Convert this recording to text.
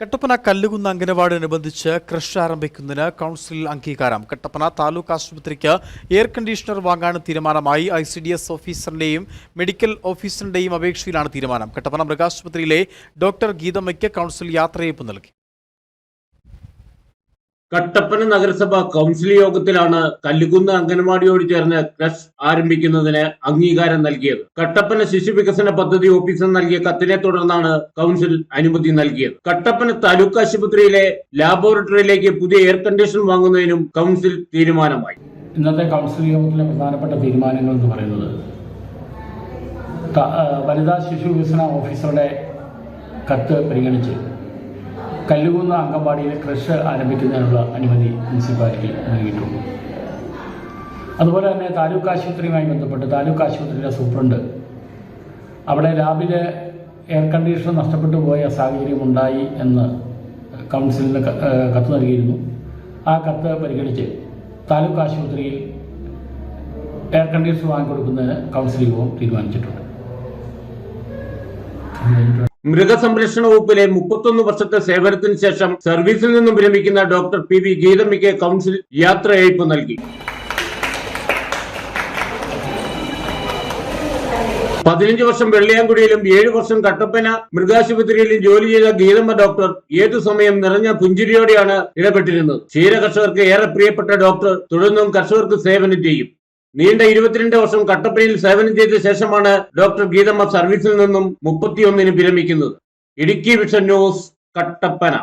Kattappana കല്ലുകുന്ന് അംഗനവാടിനനുബന്ധിച്ച് crush ആരംഭിക്കുന്നതിന് കൗൺസിലിൽ അംഗീകാരം. കട്ടപ്പന താലൂക്ക് ആശുപത്രിക്ക് എയർ കണ്ടീഷണർ വാങ്ങാൻ തീരുമാനമായി ഐ സി ഡി എസ് ഓഫീസറിന്റെയും മെഡിക്കൽ ഓഫീസറിന്റെയും അപേക്ഷയിലാണ് തീരുമാനം. കട്ടപ്പന മൃഗാശുപത്രിയിലെ ഡോക്ടർ ഗീതമ്മയ്ക്ക് കൗൺസിൽ യാത്രയയപ്പ് നൽകി. കട്ടപ്പന നഗരസഭ കൗൺസിൽ യോഗത്തിലാണ് കല്ലുകുന്ന് അംഗനവാടിയോട് ചേർന്ന് ക്രഷ് ആരംഭിക്കുന്നതിന് അംഗീകാരം നൽകിയത്. കട്ടപ്പന ശിശു വികസന പദ്ധതി ഓഫീസർ നൽകിയ കത്തിനെ തുടർന്നാണ് കൗൺസിൽ അനുമതി നൽകിയത്. കട്ടപ്പന താലൂക്ക് ആശുപത്രിയിലെ ലാബോറട്ടറിയിലേക്ക് പുതിയ എയർ കണ്ടീഷൻ വാങ്ങുന്നതിനും കൗൺസിൽ തീരുമാനമായി. ഇന്നത്തെ കൗൺസിൽ യോഗത്തിലെ പ്രധാനപ്പെട്ട തീരുമാനങ്ങൾ എന്ന് പറയുന്നത് വനിതാ ശിശു വികസന ഓഫീസറുടെ കത്ത് പരിഗണിച്ച് കല്ലുകുന്ന അങ്കമ്പാടിയിൽ ക്രഷ് ആരംഭിക്കുന്നതിനുള്ള അനുമതി മുനിസിപ്പാലിറ്റി നൽകിയിട്ടുണ്ട്. അതുപോലെ തന്നെ താലൂക്ക് ആശുപത്രിയുമായി ബന്ധപ്പെട്ട് താലൂക്ക് ആശുപത്രിയുടെ സൂപ്രണ്ട് അവിടെ ലാബിലെ എയർ കണ്ടീഷണർ നഷ്ടപ്പെട്ടു പോയ സാഹചര്യം ഉണ്ടായി എന്ന് കൗൺസിലിന് കത്ത് നൽകിയിരുന്നു. ആ കത്ത് പരിഗണിച്ച് താലൂക്ക് ആശുപത്രിയിൽ എയർ കണ്ടീഷണർ വാങ്ങിക്കൊടുക്കുന്നതിന് കൗൺസിൽ യോഗം തീരുമാനിച്ചിട്ടുണ്ട്. മൃഗസംരക്ഷണ വകുപ്പിലെ മുപ്പത്തൊന്ന് വർഷത്തെ സേവനത്തിന് ശേഷം സർവീസിൽ നിന്നും വിരമിക്കുന്ന ഡോക്ടർ പി വി ഗീതമ്മയ്ക്ക് കൗൺസിൽ യാത്രയയപ്പ് നൽകി. പതിനഞ്ച് വർഷം വെള്ളിയാങ്കുടിയിലും ഏഴു വർഷം കട്ടപ്പന മൃഗാശുപത്രിയിലും ജോലി ചെയ്ത ഗീതമ്മ ഡോക്ടർ ഏതു സമയം നിറഞ്ഞ പുഞ്ചിരിയോടെയാണ് ഇടപെട്ടിരുന്നത്. ക്ഷീര കർഷകർക്ക് ഏറെ പ്രിയപ്പെട്ട ഡോക്ടർ തുടർന്നും കർഷകർക്ക് സേവനം ചെയ്യും. നീണ്ട ഇരുപത്തിരണ്ട് വർഷം കട്ടപ്പനയിൽ സേവനം ചെയ്ത ശേഷമാണ് ഡോക്ടർ ഗീതമ്മ സർവീസിൽ നിന്നും മുപ്പത്തിയൊന്നിന് വിരമിക്കുന്നത്. Idukki vision news Kattappana.